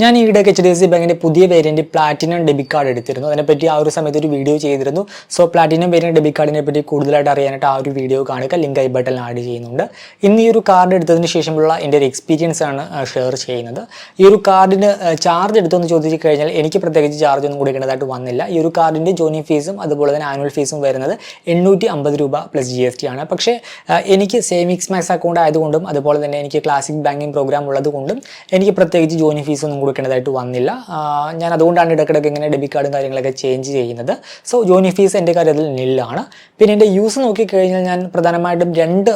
ഞാൻ ഈയിടെ H D F C ബാങ്കിന്റെ പുതിയ വേരിയന്റ് പ്ലാറ്റിനം ഡെബിറ്റ് കാർഡ് എടുത്തിരുന്നു. അതിനെപ്പറ്റി ആ ഒരു സമയത്ത് ഒരു വീഡിയോ ചെയ്തിരുന്നു. സോ പ്ലാറ്റിനം വേരിയന്റ് ഡെബിറ്റ് കാർഡിനെ പറ്റി കൂടുതലായിട്ട് അറിയാനായിട്ട് ആ ഒരു വീഡിയോ കാണുക. ലിങ്ക് ഐ ബട്ടൺ ആഡ് ചെയ്യുന്നുണ്ട്. ഇന്ന് ഈ ഒരു കാർഡ് എടുത്തതിന് ശേഷമുള്ള എന്റെ ഒരു എക്സ്പീരിയൻസ് ആണ് ഷെയർ ചെയ്യുന്നത്. ഈ ഒരു കാർഡിന് ചാർജ് എടുത്തെന്ന് ചോദിച്ചു കഴിഞ്ഞാൽ എനിക്ക് പ്രത്യേകിച്ച് ചാർജ് ഒന്നും കൊടുക്കേണ്ടതായിട്ട് വന്നില്ല. ഈ ഒരു കാർഡിന്റെ ജോയിനിങ് ഫീസും അതുപോലെ തന്നെ ആനുവൽ ഫീസും വരുന്നത് എണ്ണൂറ്റി അമ്പത് രൂപ പ്ലസ് ജി എസ് ടി ആണ്. പക്ഷേ എനിക്ക് സേവിങ്സ് മാക്സ് അക്കൗണ്ട് ആയതുകൊണ്ടും അതുപോലെ തന്നെ എനിക്ക് ക്ലാസിക് ബാങ്കിങ് പ്രോഗ്രാം ഉള്ളതുകൊണ്ടും എനിക്ക് പ്രത്യേകിച്ച് ജോയിനിങ് ഫീസ് ഒന്നും കൊടുക്കേണ്ടതായിട്ട് വന്നില്ല. ഞാൻ അതുകൊണ്ടാണ് ഇടയ്ക്കിടയ്ക്ക് ഇങ്ങനെ ഡെബിറ്റ് കാർഡും കാര്യങ്ങളൊക്കെ ചേഞ്ച് ചെയ്യുന്നത്. സോ ജോയിനിങ് ഫീസ് എന്റെ കാര്യത്തിൽ നില്ലാണ്. പിന്നെ എന്റെ യൂസ് നോക്കിക്കഴിഞ്ഞാൽ ഞാൻ പ്രധാനമായിട്ടും രണ്ട്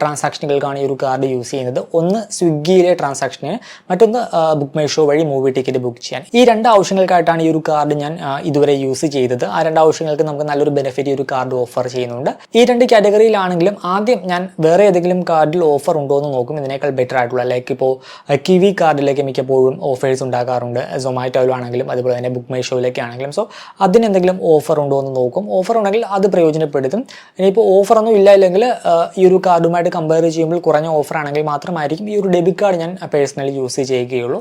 ട്രാൻസാക്ഷനുകൾക്കാണ് ഈ ഒരു കാർഡ് യൂസ് ചെയ്യുന്നത്. ഒന്ന് സ്വിഗ്ഗിയിലെ ട്രാൻസാക്ഷന് മറ്റൊന്ന് ബുക്ക് മൈ ഷോ വഴി മൂവി ടിക്കറ്റ് ബുക്ക് ചെയ്യാൻ. ഈ രണ്ട് ആവശ്യങ്ങൾക്കായിട്ടാണ് ഈ ഒരു കാർഡ് ഞാൻ ഇതുവരെ യൂസ് ചെയ്തത്. ആ രണ്ട് ആവശ്യങ്ങൾക്ക് നമുക്ക് നല്ലൊരു ബെനിഫിറ്റ് ഈ ഒരു കാർഡ് ഓഫർ ചെയ്യുന്നുണ്ട്. ഈ രണ്ട് കാറ്റഗറിയിലാണെങ്കിലും ആദ്യം ഞാൻ വേറെ ഏതെങ്കിലും കാർഡിൽ ഓഫർ ഉണ്ടോ എന്ന് നോക്കും. ഇതിനേക്കാൾ ബെറ്റർ ആയിട്ടുള്ള ലൈക്ക് ഇപ്പോൾ കിവി കാർഡിലേക്ക് മിക്കപ്പോഴും ഓഫേഴ്സ് ഉണ്ടാകാറുണ്ട് സൊമാറ്റോയിലാണെങ്കിലും അതുപോലെ തന്നെ ബുക്ക് മൈ ഷോയിലൊക്കെ ആണെങ്കിലും. സോ അതിന് എന്തെങ്കിലും ഓഫർ ഉണ്ടോ എന്ന് നോക്കും. ഓഫർ ഉണ്ടെങ്കിൽ അത് പ്രയോജനപ്പെടുത്തും. ഇനിയിപ്പോൾ ഓഫറൊന്നും ഇല്ല ഇല്ലെങ്കിൽ ഈ ഒരു കാർഡുമായിട്ട് കമ്പയർ ചെയ്യുമ്പോൾ കുറഞ്ഞ ഓഫർ ആണെങ്കിൽ മാത്രമായിരിക്കും ഈ ഒരു ഡെബിറ്റ് കാർഡ് ഞാൻ പേഴ്സണലി യൂസ് ചെയ്യുകയുള്ളൂ.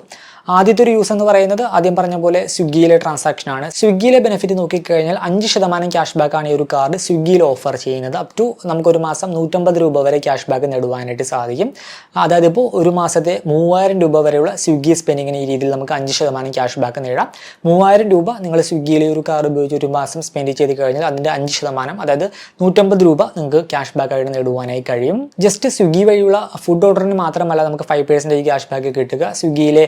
ആദ്യത്തെ ഒരു യൂസ് എന്ന് പറയുന്നത് ആദ്യം പറഞ്ഞ പോലെ സ്വിഗ്ഗിയിലെ ട്രാൻസാക്ഷൻ ആണ്. സ്വിഗ്ഗിയിലെ ബെനിഫിറ്റ് നോക്കിക്കഴിഞ്ഞാൽ അഞ്ച് ശതമാനം ക്യാഷ് ബാക്ക് ആണ് ഈ ഒരു കാർഡ് സ്വിഗ്ഗിയിൽ ഓഫർ ചെയ്യുന്നത്. അപ് ടു നമുക്കൊരു മാസം നൂറ്റമ്പത് രൂപ വരെ ക്യാഷ് ബാക്ക് നേടുവാനായിട്ട് സാധിക്കും. അതായത് ഇപ്പോൾ ഒരു മാസത്തെ മൂവായിരം രൂപ വരെയുള്ള സ്വിഗ്ഗി സ്പെൻഡിങ്ങിന് ഈ രീതിയിൽ നമുക്ക് അഞ്ച് ശതമാനം ക്യാഷ് ബാക്ക് നേടാം. മൂവായിരം രൂപ നിങ്ങൾ സ്വിഗ്ഗിയിലെ ഒരു കാർഡ് ഉപയോഗിച്ച് ഒരു മാസം സ്പെൻഡ് ചെയ്ത് കഴിഞ്ഞാൽ അതിന്റെ അഞ്ച് ശതമാനം അതായത് നൂറ്റമ്പത് രൂപ നിങ്ങൾക്ക് ക്യാഷ് ബാക്ക് ആയിട്ട് നേടുവാനായി കഴിയും. ജസ്റ്റ് സ്വിഗ്ഗി വഴിയുള്ള ഫുഡ് ഓർഡറിന് മാത്രമല്ല നമുക്ക് ഫൈവ് പേഴ്സന്റേജ് ക്യാഷ് ബാക്ക് കിട്ടുക. സ്വിഗ്ഗിയിലെ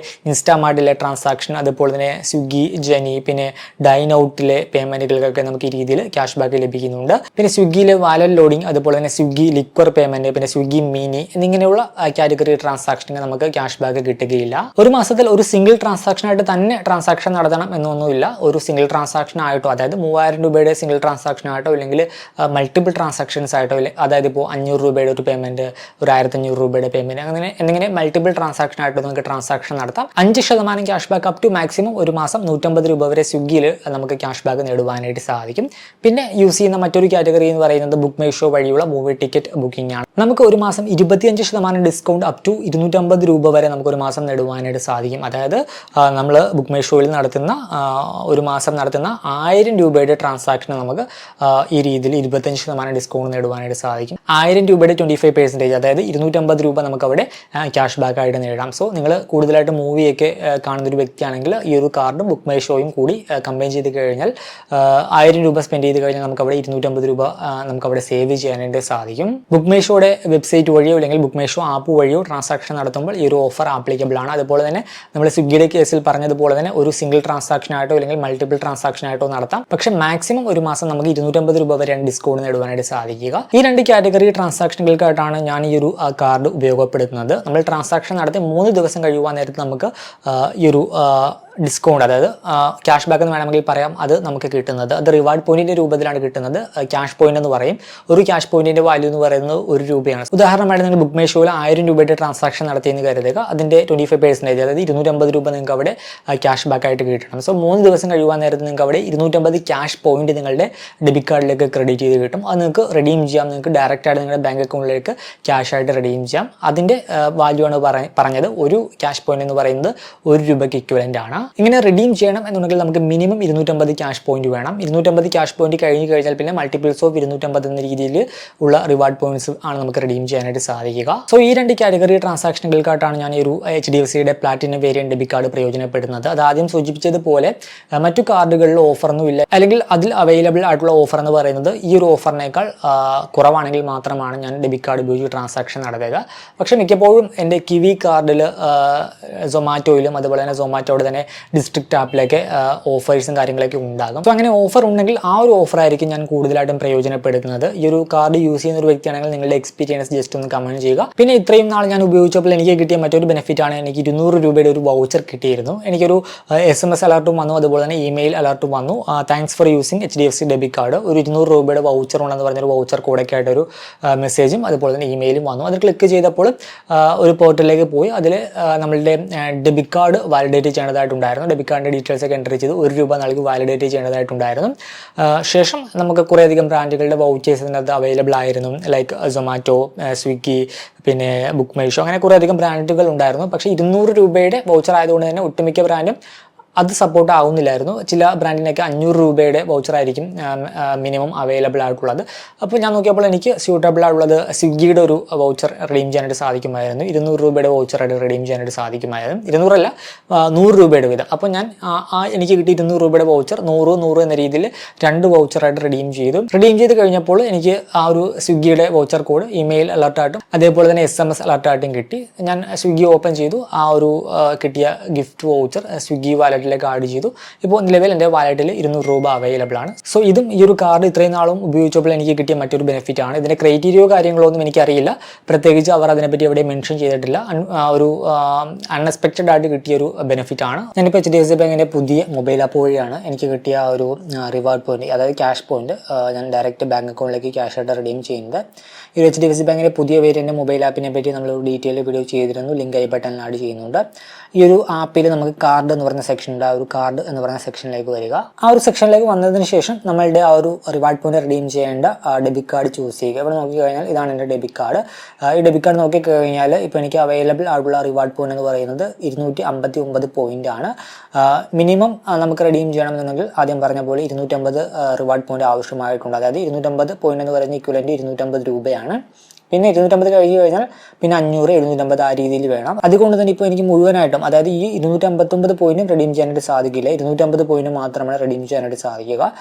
ഇൻസ്റ്റാമാർട്ടിലെ ട്രാൻസാക്ഷൻ അതുപോലെ തന്നെ സ്വിഗ്ഗി ജനി പിന്നെ ഡൈൻ ഔട്ടിലെ പേയ്മെന്റുകൾക്കൊക്കെ നമുക്ക് ഈ രീതിയിൽ ക്യാഷ് ബാക്ക് ലഭിക്കുന്നുണ്ട്. പിന്നെ സ്വിഗ്ഗിയിലെ വാലറ്റ് ലോഡിംഗ് അതുപോലെ തന്നെ സ്വിഗ്ഗി ലിക്വർ പേയ്മെന്റ് പിന്നെ സ്വിഗ്ഗി മിനി എന്നിങ്ങനെയുള്ള കാറ്റഗറി ട്രാൻസാക്ഷന് നമുക്ക് ക്യാഷ് ബാക്ക് കിട്ടുകയില്ല. ഒരു മാസത്തിൽ ഒരു സിംഗിൾ ട്രാൻസാക്ഷനായിട്ട് തന്നെ ട്രാൻസാക്ഷൻ നടത്തണം എന്നൊന്നുമില്ല. ഒരു സിംഗിൾ ട്രാൻസാക്ഷൻ ആയിട്ടോ അതായത് മൂവായിരം രൂപയുടെ സിംഗിൾ ട്രാൻസാക്ഷൻ ആയിട്ടോ അല്ലെങ്കിൽ മൾട്ടിപ്പിൾ ട്രാൻസാക്ഷൻസ് ആയിട്ടോ അതായത് ഇപ്പോൾ അഞ്ഞൂറ് രൂപയുടെ ഒരു പേയ്മെന്റ് ഒരു ആയിരത്തഞ്ഞൂറ് രൂപയുടെ പേയ്മെന്റ് അങ്ങനെ എന്തെങ്കിലും മൾട്ടിപ്പിൾ ട്രാൻസാക്ഷൻ ആയിട്ട് നമുക്ക് ട്രാൻസാക്ഷൻ നടത്താം. അഞ്ച് ശതമാനം cash back up to maximum ഒരു മാസം നൂറ്റമ്പത് രൂപ വരെ സ്വിഗ്ഗിയിൽ നമുക്ക് ക്യാഷ് ബാക്ക് നേടുവാനായിട്ട് സാധിക്കും. പിന്നെ യൂസ് ചെയ്യുന്ന മറ്റൊരു കാറ്റഗറി എന്ന് പറയുന്നത് ബുക്ക് മൈ ഷോ വഴിയുള്ള മൂവി ടിക്കറ്റ് ബുക്കിംഗ് ആണ്. നമുക്ക് ഒരു മാസം ഇരുപത്തിയഞ്ച് ശതമാനം ഡിസ്കൗണ്ട് അപ് ടു ഇരുന്നൂറ്റമ്പത് രൂപ വരെ നമുക്ക് ഒരു മാസം നേടുവാനായിട്ട് സാധിക്കും. അതായത് നമ്മൾ ബുക്ക് മൈ ഷോയിൽ നടത്തുന്ന ഒരു മാസം നടത്തുന്ന ആയിരം രൂപയുടെ ട്രാൻസാക്ഷൻ നമുക്ക് ഈ രീതിയിൽ ഇരുപത്തഞ്ച് ശതമാനം ഡിസ്കൗണ്ട് നേടുവാനായിട്ട് സാധിക്കും. ആയിരം രൂപയുടെ ട്വന്റി ഫൈവ് പെർസെന്റേജ് അതായത് ഇരുന്നൂറ്റമ്പത് രൂപ നമുക്ക് അവിടെ ക്യാഷ് ബാക്ക് ആയിട്ട് നേടാം. സോ നിങ്ങൾ കൂടുതലായിട്ട് മൂവിയൊക്കെ കാണുന്ന ഒരു വ്യക്തിയാണെങ്കിൽ ഈ ഒരു കാർഡും ബുക്ക് മൈ ഷോയും കൂടി കമ്പൈൻ ചെയ്ത് കഴിഞ്ഞാൽ ആയിരം രൂപ സ്പെൻഡ് ചെയ്ത് കഴിഞ്ഞാൽ നമുക്ക് അവിടെ ഇരുന്നൂറ്റമ്പത് രൂപ നമുക്ക് അവിടെ സേവ് ചെയ്യാനായിട്ട് സാധിക്കും. ബുക്ക് മൈ ഷോയുടെ വെബ്സൈറ്റ് വഴിയോ അല്ലെങ്കിൽ ബുക്ക് മൈ ഷോ ആപ്പ് വഴിയോ ട്രാൻസാക്ഷൻ നടത്തുമ്പോൾ ഈ ഒരു ഓഫർ ആപ്ലിക്കബിൾ ആണ്. അതുപോലെ തന്നെ നമ്മൾ സ്വിഗ്ഗിയുടെ കേസിൽ പറഞ്ഞതുപോലെ തന്നെ ഒരു സിംഗിൾ ട്രാൻസാക്ഷൻ ആയിട്ടോ അല്ലെങ്കിൽ മൾട്ടിപ്പിൾ ട്രാൻസാക്ഷൻ ആയിട്ടോ നടത്താം. പക്ഷേ മാക്സിമം ഒരു മാസം നമുക്ക് ഇരുന്നൂറ്റമ്പത് രൂപ വരെ ഡിസ്കൗണ്ട് നേടുവാനായിട്ട് സാധിക്കുക. ഈ രണ്ട് കാറ്റഗറി ട്രാൻസാക്ഷനുകൾക്കായിട്ടാണ് ഞാൻ ഈ ഒരു കാർഡ് ഉപയോഗപ്പെടുത്തുന്നത്. നമ്മൾ ട്രാൻസാക്ഷൻ നടത്തി മൂന്ന് ദിവസം കഴിയുവാൻ നേരത്തെ നമുക്ക് ഈ ഒരു ഡിസ്കൗണ്ട് അതായത് ക്യാഷ് ബാക്ക് എന്ന് വേണമെങ്കിൽ പറയാം അത് നമുക്ക് കിട്ടുന്നത്. അത് റിവാർഡ് പോയിന്റിന്റെ രൂപത്തിലാണ് കിട്ടുന്നത്. ക്യാഷ് പോയിന്റ് എന്ന് പറയും. ഒരു ക്യാഷ് പോയിന്റിന്റെ വാല്യൂ എന്ന് പറയുന്നത് ഒരു രൂപയാണ്. ഉദാഹരണമായിട്ട് നിങ്ങൾ ബുക്ക് മൈ ഷോയിൽ ആയിരം രൂപയുടെ ട്രാൻസാക്ഷൻ നടത്തിയെന്ന് കരുതുക. അതിന്റെ ട്വന്റി ഫൈവ് പെർസെന്റേജ് അതായത് ഇരുന്നൂറ്റമ്പത് രൂപ നിങ്ങൾക്ക് അവിടെ ക്യാഷ് ബാക്ക് ആയിട്ട് കിട്ടണം. സോ മൂന്ന് ദിവസം കഴിയുവാൻ നേരത്ത് നിങ്ങൾക്ക് അവിടെ ഇരുന്നൂറ്റമ്പത് ക്യാഷ് പോയിന്റ് നിങ്ങളുടെ ഡെബിറ്റ് കാർഡിലേക്ക് ക്രെഡിറ്റ് ചെയ്ത് കിട്ടും. അത് നിങ്ങൾക്ക് റെഡീം ചെയ്യാം. നിങ്ങൾക്ക് ഡയറക്റ്റ് ആയിട്ട് നിങ്ങളുടെ ബാങ്ക് അക്കൗണ്ടിലേക്ക് ക്യാഷ് ആയിട്ട് റെഡീം ചെയ്യാം. അതിന്റെ വാല്യൂ ആണ് പറഞ്ഞത് ഒരു ക്യാഷ് പോയിന്റ് എന്ന് പറയുന്നത് ഒരു രൂപയ്ക്ക് ഇക്വലന്റ് ആണ്. ഇങ്ങനെ റിഡീം ചെയ്യണം എന്നുണ്ടെങ്കിൽ നമുക്ക് മിനിമം ഇരുന്നൂറ്റമ്പത് ക്യാഷ് പോയിന്റ് വേണം. ഇരുന്നൂറ്റമ്പത് ക്യാഷ് പോയിന്റ് കഴിഞ്ഞ് കഴിഞ്ഞാൽ പിന്നെ മൾട്ടിപ്പിൾസ് ഓഫ് ഇരുന്നൂറ്റമ്പത് എന്ന രീതിയിൽ ഉള്ള റിവാർഡ് പോയിന്റ്സ് ആണ് നമുക്ക് റിഡീം ചെയ്യാനായിട്ട് സാധിക്കുക. സോ ഈ രണ്ട് കാറ്റഗറി ട്രാൻസാക്ഷനുകൾക്കായിട്ടാണ് ഞാൻ ഈ ഒരു എച്ച് ഡി എഫ് സിയുടെ പ്ലാറ്റിനം വേരിയൻ ഡെബിറ്റ് കാർഡ് പ്രയോജനപ്പെടുന്നത്. അത് ആദ്യം സൂചിപ്പിച്ചതുപോലെ മറ്റു കാർഡുകളിൽ ഓഫറൊന്നും ഇല്ല. അല്ലെങ്കിൽ അതിൽ അവൈലബിൾ ആയിട്ടുള്ള ഓഫർ എന്ന് പറയുന്നത് ഈ ഒരു ഓഫറിനേക്കാൾ കുറവാണെങ്കിൽ മാത്രമാണ് ഞാൻ ഡെബിറ്റ് കാർഡ് ഉപയോഗിച്ച് ട്രാൻസാക്ഷൻ നടത്തുക. പക്ഷേ മിക്കപ്പോഴും എന്റെ കിവി കാർഡിൽ സൊമാറ്റോയിലും അതുപോലെ തന്നെ സൊമാറ്റോയുടെ തന്നെ ഡിസ്ട്രിക്ട് ആപ്പിലൊക്കെ ഓഫേഴ്സും കാര്യങ്ങളൊക്കെ ഉണ്ടാകും. സോ അങ്ങനെ ഓഫർ ഉണ്ടെങ്കിൽ ആ ഒരു ഓഫർ ആയിരിക്കും ഞാൻ കൂടുതലായിട്ടും പ്രയോജനപ്പെടുത്തുന്നത്. ഈ ഒരു കാർഡ് യൂസ് ചെയ്യുന്ന ഒരു വ്യക്തിയാണെങ്കിൽ നിങ്ങളുടെ എക്സ്പീരിയൻസ് ജസ്റ്റ് ഒന്ന് കമന്റ് ചെയ്യുക. പിന്നെ ഇത്രയും നാൾ ഞാൻ ഉപയോഗിച്ചപ്പോൾ എനിക്ക് കിട്ടിയ മറ്റൊരു ബെനിഫിറ്റ് ആണ് എനിക്ക് ഇരുന്നൂറ് രൂപയുടെ ഒരു വൗച്ചർ കിട്ടിയിരുന്നു. എനിക്കൊരു എസ് എം എസ് അലർട്ടും വന്നു അതുപോലെ തന്നെ ഇമെയിൽ അലർട്ടും വന്നു. Thanks for using H D F C debit card ഒരു ഇരുന്നൂറ് രൂപയുടെ വൗച്ചർ ഉണ്ടെന്ന് പറഞ്ഞൊരു വൗച്ചർ കൂടെയൊക്കെ ആയിട്ടൊരു മെസ്സേജും അതുപോലെ തന്നെ ഇമെയിലും വന്നു. അത് ക്ലിക്ക് ചെയ്തപ്പോൾ ഒരു പോർട്ടലിലേക്ക് പോയി. അതിൽ നമ്മളുടെ ഡെബിറ്റ് കാർഡ് വാലിഡേറ്റ് ചെയ്യേണ്ടതായിട്ടുണ്ട്. ചെയ്യേണ്ടതായിട്ടുണ്ടായിരുന്നു ഡെബിറ്റ് കാർഡിന്റെ ഡീറ്റെയിൽസ് ഒക്കെ എന്റർ ചെയ്ത് ഒരു രൂപ നൽകി വാലിഡേറ്റ് ചെയ്യേണ്ടതായിട്ടുണ്ടായിരുന്നു. ശേഷം നമുക്ക് കുറേയധികം ബ്രാൻഡുകളുടെ വൗച്ചേഴ്സ് ഇതിനകത്ത് അവൈലബിൾ ആയിരുന്നു. ലൈക്ക് സൊമാറ്റോ സ്വിഗ്ഗി പിന്നെ ബുക്ക് മൈഷോ അങ്ങനെ കുറേയധികം ബ്രാൻഡുകൾ ഉണ്ടായിരുന്നു. പക്ഷേ ഇരുന്നൂറ് രൂപയുടെ വൗച്ചർ ആയതുകൊണ്ട് തന്നെ ഒട്ടുമിക്ക ബ്രാൻഡും അത് സപ്പോർട്ട് ആവുന്നില്ലായിരുന്നു. ചില ബ്രാൻഡിനൊക്കെ അഞ്ഞൂറ് രൂപയുടെ വൗച്ചർ ആയിരിക്കും മിനിമം അവൈലബിൾ ആയിട്ടുള്ളത്. അപ്പോൾ ഞാൻ നോക്കിയപ്പോൾ എനിക്ക് സ്യൂട്ടബിൾ ആയിട്ടുള്ളത് സ്വിഗ്ഗിയുടെ ഒരു വൗച്ചർ റിഡീം ചെയ്യാനായിട്ട് സാധിക്കുമായിരുന്നു. ഇരുന്നൂറ് രൂപയുടെ വൗച്ചർ ആയിട്ട് റെഡീം ചെയ്യാനായിട്ട് സാധിക്കുമായിരുന്നു. ഇരുന്നൂറല്ല നൂറ് രൂപയുടെ വീതം. അപ്പോൾ ഞാൻ ആ എനിക്ക് കിട്ടി ഇരുന്നൂറ് രൂപയുടെ വൗച്ചർ നൂറ് നൂറ് എന്ന രീതിയിൽ രണ്ട് വൗച്ചറായിട്ട് റിഡീം ചെയ്തു. റിഡീം ചെയ്ത് കഴിഞ്ഞപ്പോൾ എനിക്ക് ആ ഒരു സ്വിഗ്ഗിയുടെ വൗച്ചർ കോഡ് ഇമെയിൽ അലർട്ടായിട്ടും അതേപോലെ തന്നെ എസ് എം എസ് അലർട്ടായിട്ടും കിട്ടി. ഞാൻ സ്വിഗ്ഗി ഓപ്പൺ ചെയ്തു. ആ ഒരു കിട്ടിയ ഗിഫ്റ്റ് വൗച്ചർ സ്വിഗ്ഗി വാലറ്റിലേക്ക് ആഡ് ചെയ്തു. ഇപ്പോൾ നിലവിൽ എന്റെ വാലറ്റിൽ ഇരുന്നൂറ് രൂപ അവൈലബിൾ ആണ്. സോ ഇതും ഈ ഒരു കാർഡ് ഇത്രയും നാളും ഉപയോഗിച്ചപ്പോൾ എനിക്ക് കിട്ടിയ മറ്റൊരു ബെനിഫിറ്റ് ആണ്. ഇതിന്റെ ക്രൈറ്റീരിയോ കാര്യങ്ങളൊന്നും എനിക്കറിയില്ല. പ്രത്യേകിച്ച് അവർ അതിനെപ്പറ്റി എവിടെ മെൻഷൻ ചെയ്തിട്ടില്ല. ഒരു അൺഎക്സ്പെക്റ്റഡ് ആയിട്ട് കിട്ടിയ ഒരു ബെനിഫിറ്റ് ആണ്. ഞാനിപ്പോൾ എച്ച് ഡി എഫ് സി ബാങ്കിന്റെ പുതിയ മൊബൈൽ ആപ്പ് വഴിയാണ് എനിക്ക് കിട്ടിയ ഒരു റിവാർഡ് പോയിന്റ് അതായത് ക്യാഷ് പോയിന്റ് ഞാൻ ഡയറക്റ്റ് ബാങ്ക് അക്കൗണ്ടിലേക്ക് ക്യാഷ് ആയിട്ട് റിഡീം ചെയ്യുന്നത്. ഈ എച്ച് ഡി എഫ് സി ബാങ്കിന്റെ പുതിയ വേരിയന്റെ മൊബൈൽ ആപ്പിനെ പറ്റി നമ്മൾ ഡീറ്റെയിൽ വീഡിയോ ചെയ്തിരുന്നു. ലിങ്ക് ഐ ബട്ടണിൽ ആഡ് ചെയ്യുന്നുണ്ട്. ഈ ഒരു ആപ്പിൽ നമുക്ക് കാർഡ് എന്ന് പറയുന്ന സെക്ഷൻ ഉണ്ട് ആ ഒരു കാർഡ് എന്ന് പറയുന്ന സെക്ഷനിലേക്ക് വരിക. ആ ഒരു സെക്ഷനിലേക്ക് വന്നതിന് ശേഷം നമ്മളുടെ ആ ഒരു റിവാർഡ് പോയിന്റ് റിഡീം ചെയ്യേണ്ട ഡെബിറ്റ് കാർഡ് ചൂസ് ചെയ്യുക. ഇവിടെ നോക്കി കഴിഞ്ഞാൽ ഇതാണ് എന്റെ ഡെബിറ്റ് കാർഡ് ഈ ഡെബിറ്റ് കാർഡ് നോക്കി കഴിഞ്ഞാൽ ഇപ്പോൾ എനിക്ക് അവൈലബിൾ ആയിട്ടുള്ള റിവാർഡ് പോയിന്റ് എന്ന് പറയുന്നത് ഇരുന്നൂറ്റി അമ്പത്തി ഒമ്പത് പോയിന്റ് ആണ് മിനിമം നമുക്ക് റെഡീം ചെയ്യണമെന്നുണ്ടെങ്കിൽ ആദ്യം പറഞ്ഞ പോലെ ഇരുന്നൂറ്റമ്പത് റിവാർഡ് പോയിന്റ് ആവശ്യമായിട്ടുണ്ട്. അതായത് ഇരുന്നൂറ്റമ്പത് പോയിന്റ് എന്ന് പറയുന്ന ഇക്വലന്റ് ഇരുന്നൂറ്റമ്പത് രൂപയാണ്. പിന്നെ ഇരുന്നൂറ്റമ്പത് കഴിഞ്ഞ് കഴിഞ്ഞാൽ പിന്നെ അഞ്ഞൂറ് എഴുന്നൂറ്റമ്പത് ആ രീതിയിൽ വേണം. അതുകൊണ്ട് തന്നെ ഇപ്പോൾ എനിക്ക് മുഴുവനായിട്ടും അതായത് ഈ ഇരുന്നൂറ്റമ്പത്തൊമ്പത് പോയിന്റും റെഡീം ചെയ്യാനായിട്ട് സാധിക്കില്ല. ഇരുന്നൂറ്റമ്പത് പോയിന്റ് മാത്രമാണ് റെഡീം ചെയ്യാനായിട്ട് സാധിക്കുക.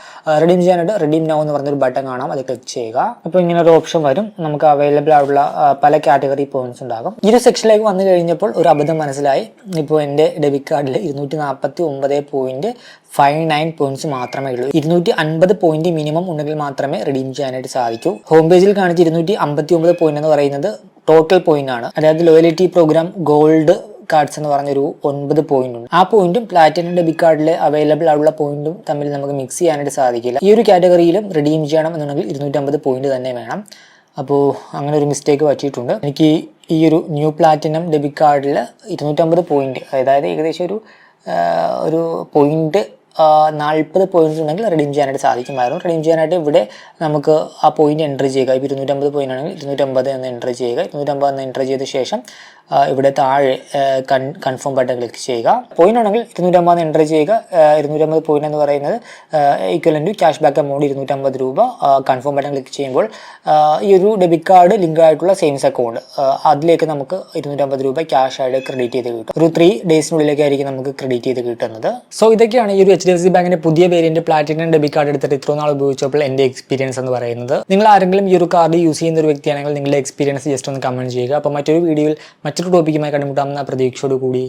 റെഡീം ചെയ്യാനായിട്ട് റെഡീം നൗ എന്ന് പറഞ്ഞൊരു ബട്ടൺ കാണാം. അത് ക്ലിക്ക് ചെയ്യുക. അപ്പോൾ ഇങ്ങനെ ഒരു ഓപ്ഷൻ വരും. നമുക്ക് അവൈലബിൾ ആയിട്ടുള്ള പല കാറ്റഗറി പോയിന്റ്സ് ഉണ്ടാകും. ഈ ഒരു സെക്ഷനിലേക്ക് വന്നു കഴിഞ്ഞപ്പോൾ ഒരു അബദ്ധം മനസ്സിലായി. ഇപ്പോൾ എന്റെ ഡെബിറ്റ് കാർഡിൽ ഇരുന്നൂറ്റി നാൽപ്പത്തി ഒമ്പത് പോയിന്റ് ഫൈവ് നയൻ പോയിന്റ്സ് മാത്രമേ ഉള്ളൂ. ഇരുന്നൂറ്റി അൻപത് പോയിന്റ് മിനിമം ഉണ്ടെങ്കിൽ മാത്രമേ റിഡീം ചെയ്യാനായിട്ട് സാധിക്കൂ. ഹോം പേജിൽ കാണിച്ച് ഇരുന്നൂറ്റി അമ്പത്തി ഒമ്പത് പോയിന്റ് എന്ന് പറയുന്നത് ടോട്ടൽ പോയിന്റ് ആണ്. അതായത് ലോയലിറ്റി പ്രോഗ്രാം ഗോൾഡ് കാർഡ്സ് എന്ന് പറഞ്ഞൊരു ഒൻപത് പോയിന്റ് ഉണ്ട്. ആ പോയിന്റും പ്ലാറ്റിനം ഡെബിറ്റ് കാർഡിൽ അവൈലബിൾ ആയിട്ടുള്ള പോയിന്റും തമ്മിൽ നമുക്ക് മിക്സ് ചെയ്യാനായിട്ട് സാധിക്കില്ല. ഈ ഒരു കാറ്റഗറിയിലും റിഡീം ചെയ്യണം എന്നുണ്ടെങ്കിൽ ഇരുന്നൂറ്റമ്പത് പോയിന്റ് തന്നെ വേണം. അപ്പോൾ അങ്ങനെ ഒരു മിസ്റ്റേക്ക് പറ്റിയിട്ടുണ്ട്. എനിക്ക് ഈ ഒരു ന്യൂ പ്ലാറ്റിനം ഡെബിറ്റ് കാർഡിൽ ഇരുന്നൂറ്റമ്പത് പോയിന്റ് അതായത് ഏകദേശം ഒരു ഒരു പോയിന്റ് നാൽപ്പത് പോയിന്റ്സ് ഉണ്ടെങ്കിൽ റിഡീം ചെയ്യാനായിട്ട് സാധിക്കുമായിരുന്നു. റിഡീം ചെയ്യാനായിട്ട് ഇവിടെ നമുക്ക് ആ പോയിന്റ് എൻട്രി ചെയ്യുക. ഇപ്പോൾ ഇരുന്നൂറ്റമ്പത് പോയിന്റ് ആണെങ്കിൽ ഇരുന്നൂറ്റമ്പത് എന്ന് എൻട്രി ചെയ്യുക. ഇരുന്നൂറ്റമ്പത് എന്ന് എൻട്രി ചെയ്ത ശേഷം ഇവിടെ താഴെ കൺ കൺഫേം ബട്ടൺ ക്ലിക്ക് ചെയ്യുക. പോയിന്റ് ആണെങ്കിൽ ഇരുന്നൂറ്റമ്പത് എൻട്രി ചെയ്യുക. ഇരുന്നൂറ്റമ്പത് പോയിന്റ് എന്ന് പറയുന്നത് equivalent to cash back amount ഇരുന്നൂറ്റമ്പത് രൂപ. കൺഫേം ബട്ടൺ ക്ലിക്ക് ചെയ്യുമ്പോൾ ഈ ഒരു ഡെബിറ്റ് കാർഡ് ലിങ്ക് ആയിട്ടുള്ള സേവിങ്സ് അക്കൗണ്ട് അതിലേക്ക് നമുക്ക് ഇരുന്നൂറ്റമ്പത് രൂപ ക്യാഷ് ആയിട്ട് ക്രെഡിറ്റ് ചെയ്ത് കിട്ടും. ഒരു ത്രീ ഡേയ്സിനുള്ളിലേക്കായിരിക്കും നമുക്ക് ക്രെഡിറ്റ് ചെയ്ത് കിട്ടുന്നത്. സോ ഇതൊക്കെയാണ് ഈ ഒരു എച്ച് ഡി എഫ് സി ബാങ്കിന്റെ പുതിയ വേരിയന്റ് പ്ലാറ്റിനം ഡെബിറ്റ് കാർഡ് എടുത്തിട്ട് ഇത്ര നാൾ ഉപയോഗിച്ചപ്പോൾ എന്റെ എക്സ്പീരിയൻസ് എന്ന് പറയുന്നത്. നിങ്ങൾ ആരെങ്കിലും ഈ ഒരു കാർഡ് യൂസ് ചെയ്യുന്ന ഒരു വ്യക്തിയാണെങ്കിൽ നിങ്ങളുടെ എക്സ്പീരിയൻസ് ജസ്റ്റ് ഒന്ന് കമന്റ് ചെയ്യുക. അപ്പോൾ മറ്റൊരു വീഡിയോയിൽ മറ്റൊരു ടോപ്പിക്കുമായി കണ്ടുമുട്ടാമെന്ന പ്രതീക്ഷയോട് കൂടി